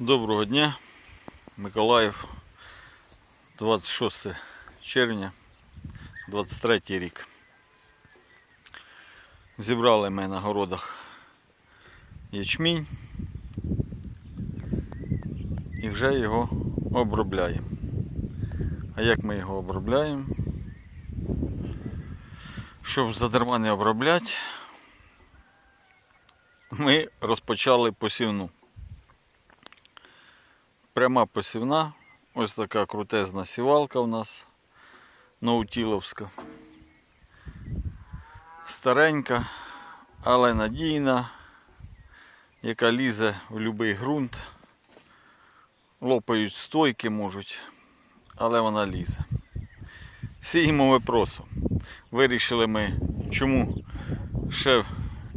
Доброго дня, Миколаїв, 26 червня, 23 рік. Зібрали ми на городах ячмінь і вже його обробляємо. А як ми його обробляємо? Щоб задарма не обробляти, ми розпочали посівну. Пряма посівна. Ось така крутезна сівалка у нас наутіловська. Старенька, але надійна, яка лізе в будь-який ґрунт. Лопають стойки можуть, але вона лізе. Сіємо ми просо. Вирішили ми, чому ще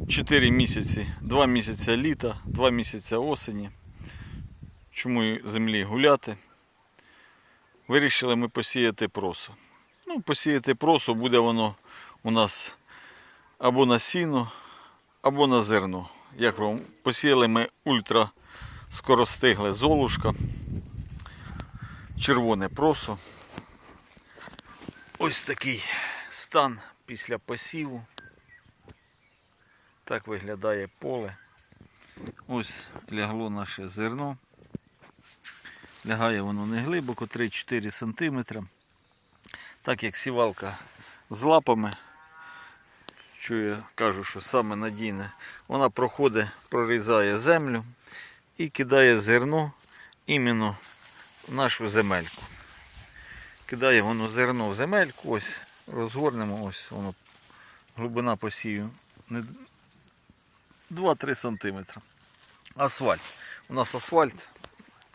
4 місяці, 2 місяці літа, 2 місяці осені чому землі гуляти. Вирішили ми посіяти просо. Ну, посіяти просо буде воно у нас або на сіно, або на зерно. Як вам посіяли ми ультра скоростигле золушка, червоне просо. Ось такий стан після посіву. Так виглядає поле. Ось лягло наше зерно. Лягає воно не глибоко, 3-4 см. Так як сівалка з лапами, що я кажу, що саме надійне, вона проходить, прорізає землю і кидає зерно іменно в нашу земельку. Кидає воно зерно в земельку, ось розгорнемо, ось воно глибина посію 2-3 см. Асфальт. У нас асфальт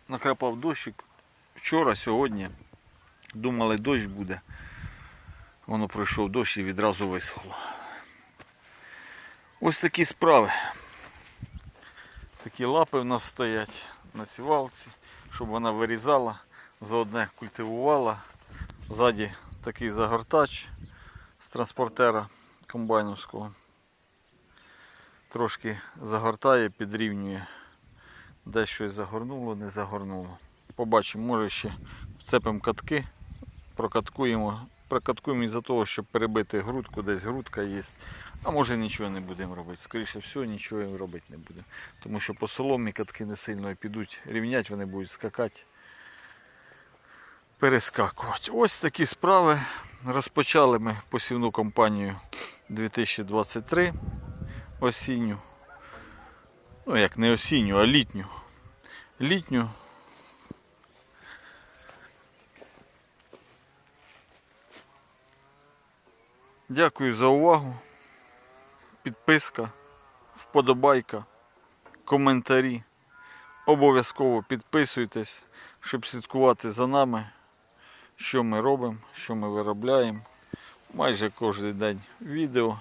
накрапав дощик. Вчора, сьогодні думали, дощ буде. Воно пройшов дощ і відразу висохло. Ось такі справи. Такі лапи в нас стоять на сівалці, щоб вона вирізала, заодне культивувала. Ззаді такий загортач з транспортера комбайновського. Трошки загортає, підрівнює Десь щось загорнуло, не загорнуло. Побачимо, може ще вцепимо катки, прокаткуємо. Прокаткуємо із-за того, щоб перебити грудку, десь грудка є. А може нічого не будемо робити. Скоріше всього, нічого робити не будемо. Тому що по соломі катки не сильно підуть рівнять, вони будуть скакати, перескакувати. Ось такі справи. Розпочали ми посівну кампанію 2023 осінню. Ну, як не осінню, а літню. Літню. Дякую за увагу. Підписка, вподобайка, коментарі. Обов'язково підписуйтесь, щоб слідкувати за нами, що ми робимо, що ми виробляємо. Майже кожен день відео.